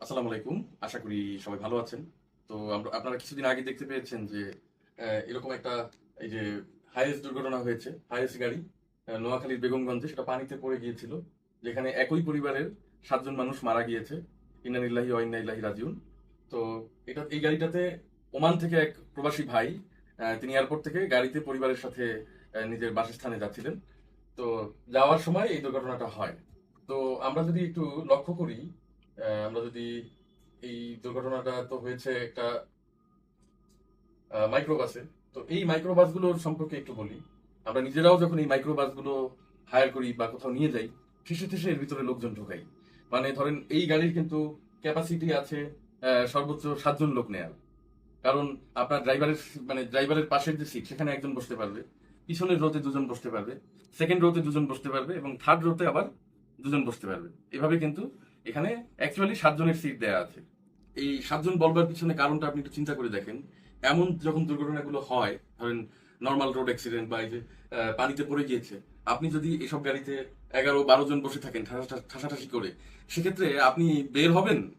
আসসালামু আলাইকুম। আশা করি সবাই ভালো আছেন। তো আমরা, আপনারা কিছুদিন আগে দেখতে পেয়েছেন যে এরকম একটা, এই যে হাইয়েস্ট দুর্ঘটনা হয়েছে হাইয়েস্ট গাড়ি নোয়াখালীর বেগমগঞ্জে, সেটা পানিতে পড়ে গিয়েছিল, যেখানে একই পরিবারের সাতজন মানুষ মারা গিয়েছে। ইন্নানিল্লাহি ওয়াইন্নাইল্লাহি রাজিউন। তো এটা, এই গাড়িটাতে ওমান থেকে এক প্রবাসী ভাই তিনি এয়ারপোর্ট থেকে গাড়িতে পরিবারের সাথে নিজের বাসস্থানে যাচ্ছিলেন। তো যাওয়ার সময় এই দুর্ঘটনাটা হয়। তো আমরা যদি একটু লক্ষ্য করি আমরা যদি এই দুর্ঘটনাটা তো হয়েছে একটা মাইক্রোবাসে তো এই মাইক্রোবাসগুলোর সম্পর্কে একটু বলি। আমরা নিজেরাও যখন এই মাইক্রোবাসগুলো হায়ার করি বা কোথাও নিয়ে যাই, ঠেসে ঠেসে এর ভিতরে লোকজন ঢোকাই। মানে ধরেন এই গাড়ির কিন্তু ক্যাপাসিটি আছে সর্বোচ্চ সাতজন লোক নেয়ার। কারণ আপনার ড্রাইভারের মানে ড্রাইভারের পাশের যে সিট সেখানে একজন বসতে পারবে, পিছনের রোতে দুজন বসতে পারবে সেকেন্ড রোতে দুজন বসতে পারবে, এবং থার্ড রোতে আবার দুজন বসতে পারবে। এভাবে কিন্তু এখানে অ্যাকচুয়ালি সাতজনের সিট দেয়া আছে। এই সাতজন বলবার পিছনে কারণটা আপনি একটু চিন্তা করে দেখেন। এমন যখন দুর্ঘটনাগুলো হয়, ধরেন নর্মাল রোড অ্যাক্সিডেন্ট বা এই যে পানিতে পড়ে গিয়েছে, আপনি যদি এসব গাড়িতে এগারো বারো জন বসে থাকেন, ঠাসা- ঠাসাঠাসি করে, সেক্ষেত্রে আপনি বের হবেন?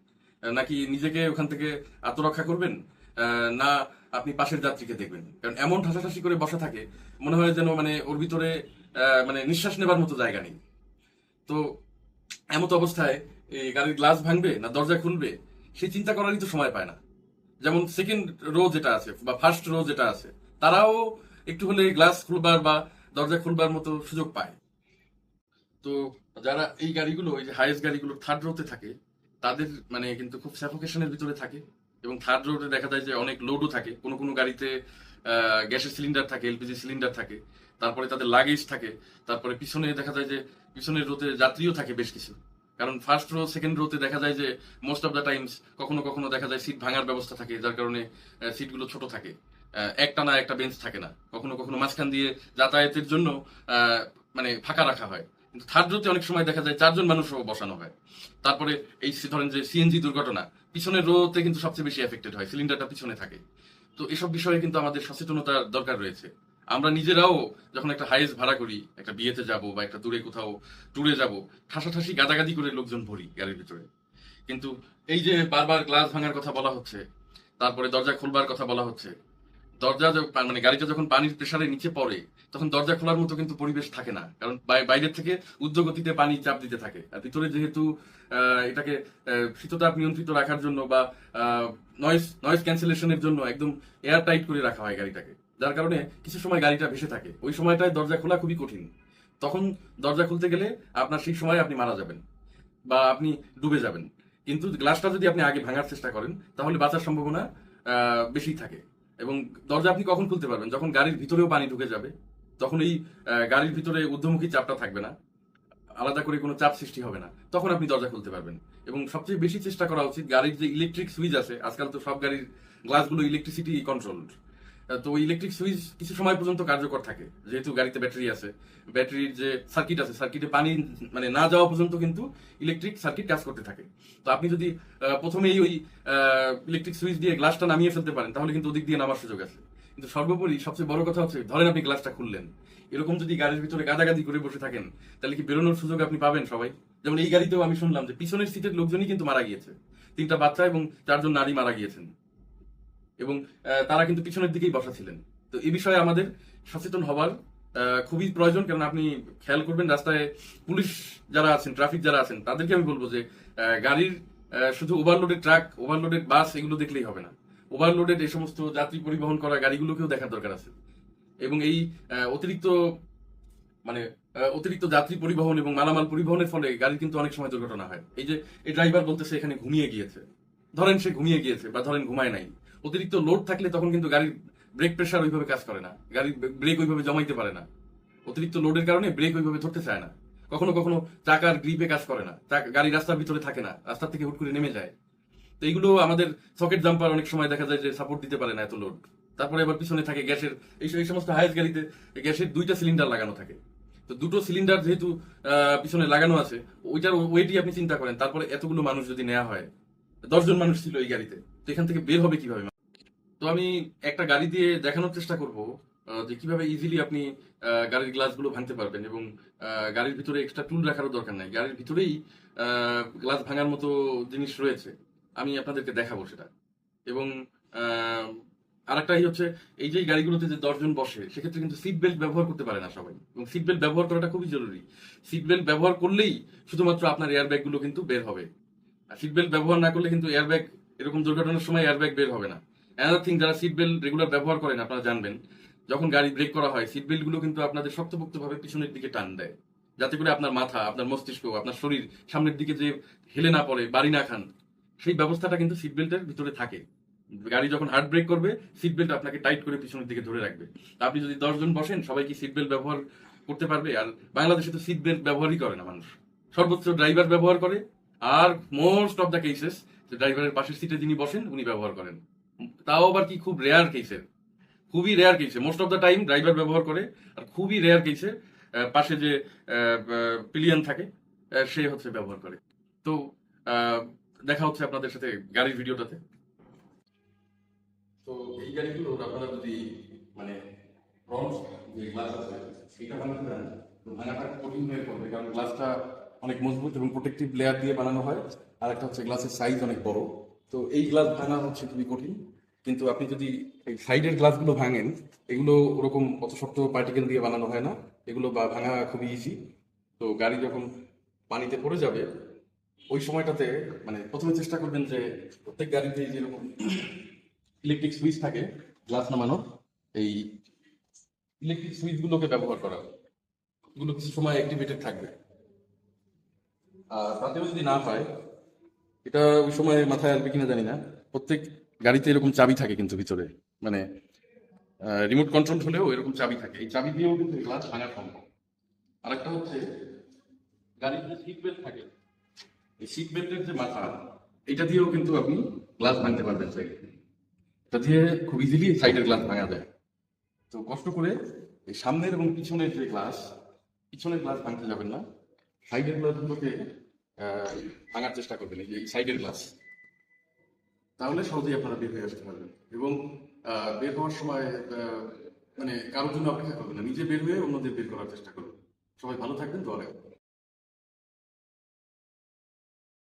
নাকি নিজেকে ওখান থেকে আত্মরক্ষা করবেন? না আপনি পাশের যাত্রীকে দেখবেন? কারণ এমন ঠাসাঠাসি করে বসা থাকে, মনে হয় যেন মানে ওর ভিতরে মানে নিঃশ্বাস নেবার মতো জায়গা নেই। তো এমত অবস্থায় গাড়ির গ্লাস ভাঙবে না দরজা খুলবে সেই চিন্তা করারই তো সময় পায় না। যেমন সেকেন্ড রো যেটা আছে বা ফার্স্ট রো যেটা আছে, তারাও একটু হলে গ্লাস খুলবার বা দরজা খুলবার মতো সুযোগ পায়। তো যারা এই গাড়িগুলো, এই যে হাইয়েস্ট গাড়িগুলো থার্ড রোতে থাকে, তাদের মানে কিন্তু খুব স্যাফোকেশনের ভিতরে থাকে এবং থার্ড রোডে দেখা যায় যে অনেক লোডও থাকে। কোনো কোনো গাড়িতে গ্যাসের সিলিন্ডার থাকে এলপিজি সিলিন্ডার থাকে, তারপরে তাদের লাগেজ থাকে, তারপরে পিছনে দেখা যায় যে পিছনের রোতে যাত্রীও থাকে বেশ কিছু। কারণ ফার্স্ট রো সেকেন্ড রোতে দেখা যায় যে মোস্ট অফ দ্য টাইমস কখনো কখনো দেখা যায় সিট ভাঙার ব্যবস্থা থাকে, যার কারণে সিটগুলো ছোট থাকে। একটা না একটা বেঞ্চ থাকে না। কখনো কখনো মাঝখান দিয়ে যাতায়াতের জন্য মানে ফাঁকা রাখা হয়। কিন্তু থার্ড রোতে অনেক সময় দেখা যায় চারজন মানুষও বসানো হয়। তারপরে এই ধরেন যে সিএনজি দুর্ঘটনা, পিছনের রোতে কিন্তু সবচেয়ে বেশি এফেক্টেড হয় সিলিন্ডারটা পিছনে থাকে। তো এসব বিষয়ে কিন্তু আমাদের সচেতনতার দরকার রয়েছে। আমরা নিজেরাও যখন একটা হাইয়েস্ট ভাড়া করি, একটা বিয়েতে যাব বা একটা দূরে কোথাও ট্যুরে যাব, ঠাসাঠাসি গাদাগাদি করে লোকজন ভরি গাড়ির ভিতরে। কিন্তু এই যে বারবার গ্লাস ভাঙার কথা বলা হচ্ছে, তারপরে দরজা খুলবার কথা বলা হচ্ছে, দরজা মানে গাড়িটা যখন পানির প্রেসারে নিচে পড়ে, তখন দরজা খোলার মতো কিন্তু পরিবেশ থাকে না। কারণ বাইরের থেকে উদ্যোগতিতে পানি চাপ দিতে থাকে। আর ভিতরে যেহেতু এটাকে শীততাপ নিয়ন্ত্রিত রাখার জন্য বা নয়েজ নয়েজ ক্যান্সেলেশনের জন্য একদম এয়ার টাইট করে রাখা হয় গাড়িটাকে। যার কারণে কিছু সময় গাড়িটা ভেসে থাকে। ওই সময়টায় দরজা খোলা খুবই কঠিন। তখন দরজা খুলতে গেলে আপনার সেই সময় আপনি মারা যাবেন বা আপনি ডুবে যাবেন। কিন্তু গ্লাসটা যদি আপনি আগে ভাঙার চেষ্টা করেন, তাহলে বাঁচার সম্ভাবনা বেশি থাকে। এবং দরজা আপনি কখন খুলতে পারবেন? যখন গাড়ির ভিতরেও পানি ঢুকে যাবে, তখন এই গাড়ির ভিতরে ঊর্ধ্বমুখী চাপটা থাকবে না। আলাদা করে কোনো চাপ সৃষ্টি হবে না। তখন আপনি দরজা খুলতে পারবেন। এবং সবচেয়ে বেশি চেষ্টা করা উচিত গাড়ির যে ইলেকট্রিক সুইচ আছে, আজকাল তো সব গাড়ির গ্লাসগুলো ইলেকট্রিসিটি কন্ট্রোলড তো ইলেকট্রিক সুইচ কিছু সময় পর্যন্ত কার্যকর থাকে, যেহেতু গাড়িতে ব্যাটারি আছে। ব্যাটারির যে সার্কিট আছে সার্কিটে পানি মানে না যাওয়া পর্যন্ত কিন্তু ইলেকট্রিক সার্কিট কাজ করতে থাকে। তো আপনি যদি প্রথমেই ওই ইলেকট্রিক সুইচ দিয়ে গ্লাসটা নামিয়ে ফেলতে পারেন, তাহলে কিন্তু ওদিক দিয়ে নামার সুযোগ আছে। কিন্তু সর্বোপরি সবচেয়ে বড় কথা হচ্ছে, ধরেন আপনি গ্লাসটা খুললেন। এরকম যদি গাড়ির ভিতরে গাদাগাদি করে বসে থাকেন, তাহলে কি বেরোনোর সুযোগ আপনি পাবেন সবাই? যেমন এই গাড়িতেও আমি শুনলাম যে পিছনের সিটের লোকজনই কিন্তু মারা গিয়েছে। তিনটা বাচ্চা এবং চারজন নারী মারা গিয়েছেন। এবং তারা কিন্তু পিছনের দিকেই বসা ছিলেন। তো এই বিষয়ে আমাদের সচেতন আহ, খুবই প্রয়োজন কারণ আপনি খেয়াল করবেন রাস্তায় পুলিশ যারা আছেন ট্রাফিক যারা আছেন তাদেরকে আমি বলব যে গাড়ির শুধু ওভারলোডেড ট্রাক ওভারলোডেড বাস এগুলো দেখলেই হবে না। ওভারলোডেড এই সমস্ত যাত্রী পরিবহন করা গাড়িগুলোকেও দেখার দরকার আছে। এবং এই অতিরিক্ত মানে অতিরিক্ত যাত্রী পরিবহন এবং মালামাল পরিবহনের ফলে গাড়ির কিন্তু অনেক সময় দুর্ঘটনা হয়। এই যে এই ড্রাইভার বলতেছে এখানে ঘুমিয়ে গিয়েছে। ধরেন সে ঘুমিয়ে গিয়েছে বা ধরেন ঘুমায় নাই। অতিরিক্ত লোড থাকলে তখন কিন্তু গাড়ির ব্রেক প্রেশার ওইভাবে কাজ করে না। গাড়ির ব্রেক ওইভাবে জমাইতে পারে না। অতিরিক্ত লোডের কারণে ব্রেক ওইভাবে ধরতে চায় না। কখনো কখনো চাকার গ্রিপে কাজ করে না। গাড়ি রাস্তার ভিতরে থাকে না। রাস্তা থেকে হুট করে নেমে যায়। তো এইগুলো আমাদের সকেট জাম্পার অনেক সময় দেখা যায় যে সাপোর্ট দিতে পারে না এত লোড তারপরে আবার পিছনে থাকে গ্যাসের, এই সমস্ত হাইয়েস্ট গাড়িতে গ্যাসের দুইটা সিলিন্ডার লাগানো থাকে। তো দুটো সিলিন্ডার যেহেতু পিছনে লাগানো আছে, ওইটার ওয়েটই আপনি চিন্তা করেন। তারপরে এতগুলো মানুষ যদি নেওয়া হয় দশজন মানুষ ছিল এই গাড়িতে। তো এখান থেকে বের হবে কীভাবে? তো আমি একটা গাড়ি দিয়ে দেখানোর চেষ্টা করব যে কীভাবে ইজিলি আপনি গাড়ির গ্লাসগুলো ভাঙতে পারবেন এবং গাড়ির ভিতরে এক্সট্রা টুল রাখারও দরকার নাই। গাড়ির ভিতরেই গ্লাস ভাঙার মতো জিনিস রয়েছে। আমি আপনাদেরকে দেখাবো সেটা। এবং আরেকটাই হচ্ছে, এই যে গাড়িগুলোতে যে দশজন বসে, সেক্ষেত্রে কিন্তু সিট বেল্ট ব্যবহার করতে পারে না সবাই। এবং সিট বেল্ট ব্যবহার করাটা খুবই জরুরি। সিট বেল্ট ব্যবহার করলেই শুধুমাত্র আপনার এয়ারগুলো কিন্তু বের হবে। সিট বেল্ট ব্যবহার না করলে কিন্তু এয়ারব্যাগ এরকম দুর্ঘটনার সময় এয়ারব্যাগ বের হবে না। অ্যানাদার থিং যারা সিট বেল্ট রেগুলার ব্যবহার করেন, আপনারা জানবেন, যখন গাড়ি ব্রেক করা হয় সিট বেল্টগুলো কিন্তু আপনাদের শক্তপোক্তভাবে পিছনের দিকে টান দেয়। যাতে করে আপনার মাথা, আপনার মস্তিষ্ক, আপনার শরীর সামনের দিকে যে হেলে না পড়ে, বাড়ি না খান, সেই ব্যবস্থাটা কিন্তু সিট বেল্টের ভিতরে থাকে। গাড়ি যখন হার্ট ব্রেক করবে সিট বেল্ট আপনাকে টাইট করে পিছনের দিকে ধরে রাখবে। আপনি যদি দশজন বসেন, সবাই কি সিট বেল্ট ব্যবহার করতে পারবে? আর বাংলাদেশে তো সিট বেল্ট ব্যবহারই করে না মানুষ। সর্বোচ্চ ড্রাইভার ব্যবহার করে আর মোস্ট অফ দ্য কেসেস ড্রাইভারের পাশের সিটে যিনি বসেন, উনি ব্যবহার করেন। তাও আবার কি খুব রেয়ার কেসের খুবই রেয়ার কেসে most of the time driver ব্যবহার করে, আর খুবই রেয়ার কেসে পাশে যে পিলিয়ন থাকে সে হচ্ছে ব্যবহার করে। তো দেখা হচ্ছে আপনাদের সাথে গাড়ির ভিডিওটাতে। তো এই গাড়িগুলো আপনারা যদি মানে ফ্রন্ট যে গ্লাস আছে, সেটা বানাতে চান, তো ভাঙাটা কঠিন হয়ে পড়বে, কারণ গ্লাসটা অনেক মজবুত এবং প্রোটেক্টিভ লেয়ার দিয়ে বানানো হয়। আর একটা হচ্ছে গ্লাসের সাইজ অনেক বড়। তো এই গ্লাস ভাঙা হচ্ছে খুবই কঠিন। কিন্তু আপনি যদি এই সাইডের গ্লাসগুলো ভাঙেন, এগুলো ওরকম অত শক্ত পার্টিকেল দিয়ে বানানো হয় না। এগুলো বা- ভাঙা খুবই ইজি তো গাড়ি যখন পানিতে পড়ে যাবে, ওই সময়টাতে মানে প্রথমে চেষ্টা করবেন যে প্রত্যেক গাড়িতে যেরকম ইলেকট্রিক সুইচ থাকে গ্লাস নামানোর, এই ইলেকট্রিক সুইচগুলোকে ব্যবহার করা। এগুলো কিছু সময় অ্যাক্টিভেটেড থাকবে। তাতেও যদি না হয়, এটা ওই সময় মাথায় আসবে কিনা জানি না। প্রত্যেক গাড়িতে এরকম চাবি থাকে কিন্তু ভিতরে। মানে রিমোট কন্ট্রোল হলেও এরকম চাবি থাকে। এই চাবি দিয়েও কিন্তু গ্লাস ভাঙা সম্ভব। আরেকটা হচ্ছে, গাড়ির যে সিট বেল্ট থাকে, এই সিট বেল্টের যে মাথা, এটা দিয়েও কিন্তু আপনি গ্লাস ভাঙতে পারবেন চাইলে। এটা দিয়ে খুব ইজিলি সাইডের গ্লাস ভাঙা যায়। তো কষ্ট করে এই সামনের এবং পিছনের যে গ্লাস পিছনের গ্লাস ভাঙতে যাবেন না। সাইডের গ্লাসগুলোকে ভাঙার চেষ্টা করবেন, এই সাইডের গ্লাস তাহলে সহজেই আপনারা বের হয়ে আসতে পারবেন। এবং বের হওয়ার সময় মানে কারোর জন্য অপেক্ষা করবেন না। নিজে বের হয়ে অন্যদের বের করার চেষ্টা করবেন সবাই ভালো থাকবেন তো